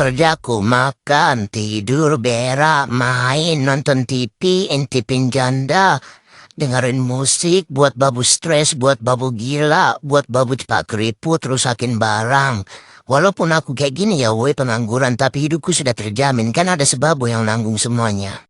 kerjaku makan, tidur, berak, main, nonton TV, intipin janda, dengerin musik, buat babu stres, buat babu gila, buat babu cepat keriput, rusakin barang. Walaupun aku kayak gini ya, woi pengangguran, tapi hidupku sudah terjamin, kan ada sebab yang nanggung semuanya.